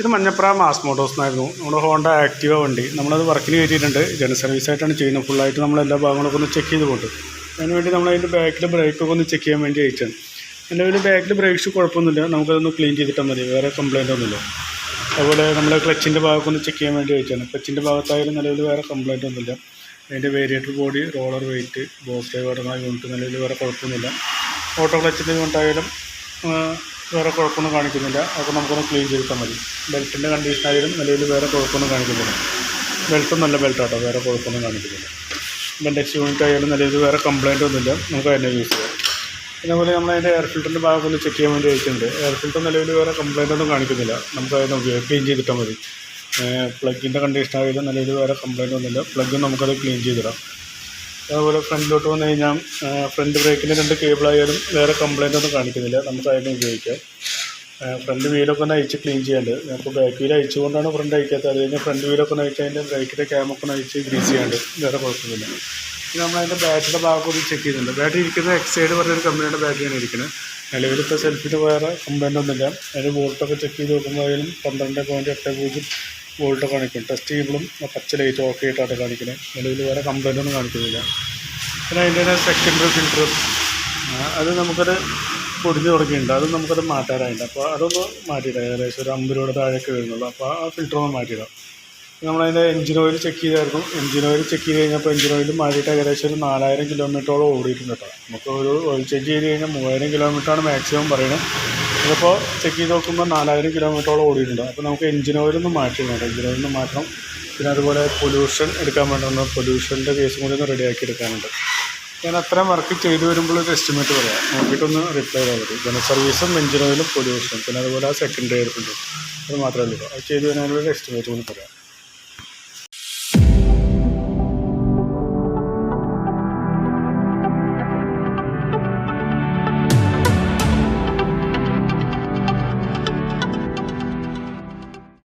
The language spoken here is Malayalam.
ഇത് മഞ്ഞപ്ര മാസ് മോട്ടോഴ്സ് എന്നായിരുന്നു. നമ്മുടെ ഹോണ്ട ആക്റ്റീവ വണ്ടി. നമ്മളത് വർക്കിന് കയറ്റിയിട്ടുണ്ട്. ജന സർവീസായിട്ടാണ് ചെയ്യുന്നത്. ഫുള്ളായിട്ട് നമ്മൾ എല്ലാ ഭാഗങ്ങളൊക്കെ ഒന്ന് ചെക്ക് ചെയ്ത് പോട്ട് അതിന് വേണ്ടി നമ്മൾ അതിന്റെ ബാക്കിൽ ബ്രേക്കൊക്കെ ഒന്ന് ചെക്ക് ചെയ്യാൻ വേണ്ടി അയച്ചാണ് എന്റെ ഒരു ബാക്കിൽ ബ്രേക്സ് കുഴപ്പമൊന്നുമില്ല. നമുക്കതൊന്ന് ക്ലീൻ ചെയ്തിട്ടാൽ മതി. വേറെ കംപ്ലയിന്റ് ഒന്നുമില്ല. അതുപോലെ നമ്മൾ ക്ലച്ചിന്റെ ഭാഗമൊക്കെ ഒന്ന് ചെക്ക് ചെയ്യാൻ വേണ്ടി അയച്ചാണ് ക്ലച്ചിന്റെ ഭാഗത്തായാലും നിലവിൽ വേറെ കംപ്ലയിന്റ് ഒന്നുമില്ല. അതിന്റെ variator body roller weight boss ഡ്രൈവറുടെ യൂണിറ്റ് നിലവിൽ വേറെ കുഴപ്പമൊന്നുമില്ല. ഓട്ടോ ക്ലച്ചിന്റെ യൂണിറ്റായാലും വേറെ കുഴപ്പമൊന്നും കാണിക്കുന്നില്ല. അതൊക്കെ നമുക്കൊന്ന് ക്ലീൻ ചെയ്തിട്ടാൽ മതി. ബെൽറ്റിന്റെ കണ്ടീഷനായാലും നിലയിൽ വേറെ കുഴപ്പമൊന്നും കാണിക്കുന്നില്ല. ബെൽറ്റും നല്ല ബെൽറ്റാട്ടോ വേറെ കുഴപ്പമൊന്നും കാണിക്കുന്നില്ല. ബെൻഡെക്സ് യൂണിറ്റ് ആയാലും നിലയിൽ വേറെ കംപ്ലയിന്റ് ഒന്നുമില്ല. നമുക്ക് അതിനെ യൂസ് ചെയ്യാം. അതേപോലെ നമ്മൾ അതിന്റെ എയർ ഫിൽറ്ററിന്റെ ഭാഗത്തിൽ ചെക്ക് ചെയ്യാൻ വേണ്ടി അയച്ചിട്ടുണ്ട് എയർ ഫിൽറ്റർ നിലവിൽ വേറെ കംപ്ലയിന്റ് ഒന്നും കാണിക്കുന്നില്ല. നമുക്ക് അതിനെ ക്ലീൻ ചെയ്തിട്ടാൽ മതി. പ്ലഗിന്റെ കണ്ടീഷൻ ആയാലും നിലയിൽ വേറെ കംപ്ലയിന്റ് ഒന്നുമില്ല. പ്ലഗ് നമുക്കത് ക്ലീൻ ചെയ്തിടാം. അതുപോലെ ഫ്രണ്ടിലോട്ട് വന്നു കഴിഞ്ഞാൽ ഫ്രണ്ട് ബ്രേക്കിന്റെ രണ്ട് കേബിളായാലും വേറെ കംപ്ലയിന്റ് ഒന്നും കാണിക്കുന്നില്ല. നമുക്ക് അതിനെ ഉപയോഗിക്കാം. ഫ്രണ്ട് വീലൊക്കെ ഒന്ന് അയച്ച് ക്ലീൻ ചെയ്യാണ്ട്. ഞാനിപ്പോൾ ബാക്ക് വീൽ അയച്ചുകൊണ്ടാണ് ഫ്രണ്ട് അയക്കാത്തത് അത് കഴിഞ്ഞാൽ ഫ്രണ്ട് വീലൊക്കെ ഒന്ന് അയച്ച് അതിന്റെ ബ്രേക്കിന്റെ ക്യാമൊക്കെ ഒന്ന് അയച്ച് ഗ്രീസ് ചെയ്യാണ്ട്. വേറെ കുഴപ്പമൊന്നുമില്ല. പിന്നെ നമ്മൾ അതിന്റെ ബാറ്ററിയുടെ ഭാഗം ഒന്ന് ചെക്ക് ചെയ്യുന്നുണ്ട്. ബാറ്ററി ഇരിക്കുന്നത് എക്സൈഡ് പറഞ്ഞൊരു കമ്പനിയുടെ ബാറ്ററിയാണ് ഇരിക്കുന്നത്. നിലവിൽ ഇപ്പോൾ സെൽഫിൽ വേറെ കംപ്ലൈന്റ് ഒന്നുമില്ല. അതിന്റെ വോൾട്ടൊക്കെ ചെക്ക് ചെയ്ത് നോക്കുമ്പോൾ ആയാലും പന്ത്രണ്ട് പോയിന്റ് എട്ട് പൂജ്യം വോൾട്ട് കാണിക്കും. ടെസ്റ്റ് ചെയ്യുമ്പോഴും പച്ച ലൈറ്റ് ഓക്കെ ആയിട്ടാണ് കാണിക്കുന്നത് നിലവിൽ വേറെ കംപ്ലൈന്റ് ഒന്നും കാണിക്കുന്നില്ല. പിന്നെ അതിന്റെ സെക്കൻഡറി ഫിൽറ്റർ അത് നമുക്കത് പൊടിഞ്ഞ് തുടങ്ങിയിട്ടുണ്ട്. അത് നമുക്കത് മാറ്റാനായില്ല അപ്പോൾ അതൊന്ന് മാറ്റിയിടാം ഏകദേശം ഒരു അമ്പത് രൂപയുടെ താഴേക്ക് വരുന്നുള്ളൂ. അപ്പോൾ ആ ഫിൽറ്റർ ഒന്ന് മാറ്റിയിടാം. നമ്മളതിന്റെ എഞ്ചിൻ ഓയിൽ ചെക്ക് ചെയ്തായിരുന്നു. എഞ്ചിൻ ഓയിൽ ചെക്ക് ചെയ്ത് കഴിഞ്ഞപ്പോൾ എഞ്ചിൻ ഓയിൽ മാറിയിട്ട് ഏകദേശം ഒരു നാലായിരം കിലോമീറ്ററോളം ഓടിയിട്ടുണ്ട് കേട്ടോ. നമുക്ക് ഒരു ഓയിൽ ചെക്ക് ചെയ്ത് കഴിഞ്ഞാൽ മൂവായിരം കിലോമീറ്ററാണ് മാക്സിമം പറയുന്നത് ഇതിപ്പോൾ ചെക്ക് ചെയ്ത് നോക്കുമ്പോൾ നാലായിരം കിലോമീറ്ററോളം ഓടിയിട്ടുണ്ട്. അപ്പോൾ നമുക്ക് എഞ്ചിൻ ഓയിലൊന്നും മാറ്റണം കേട്ടോ എഞ്ചിൻ ഓയിലൊന്നും മാറ്റണം. പിന്നെ അതുപോലെ പൊല്യൂഷൻ എടുക്കാൻ വേണ്ടി പൊല്യൂഷന്റെ കേസും കൂടി ഒന്ന് റെഡിയാക്കി എടുക്കാനുണ്ട്. ഞാൻ അത്രയും വർക്ക് ചെയ്ത് വരുമ്പോൾ ഒരു എസ്റ്റിമേറ്റ് പറയാം. നോക്കിയിട്ടൊന്ന് റിപ്ലൈ ചെയ്താൽ മതി. പിന്നെ സർവീസും എഞ്ചിൻ ഓയിലും പൊല്യൂഷനും പിന്നെ അതുപോലെ ആ സെക്കൻഡറി ഉണ്ട് അത് മാത്രമേ ഉള്ളൂ. അത് ചെയ്ത് ഒരു എസ്റ്റിമേറ്റ് കൂടി പറയാം.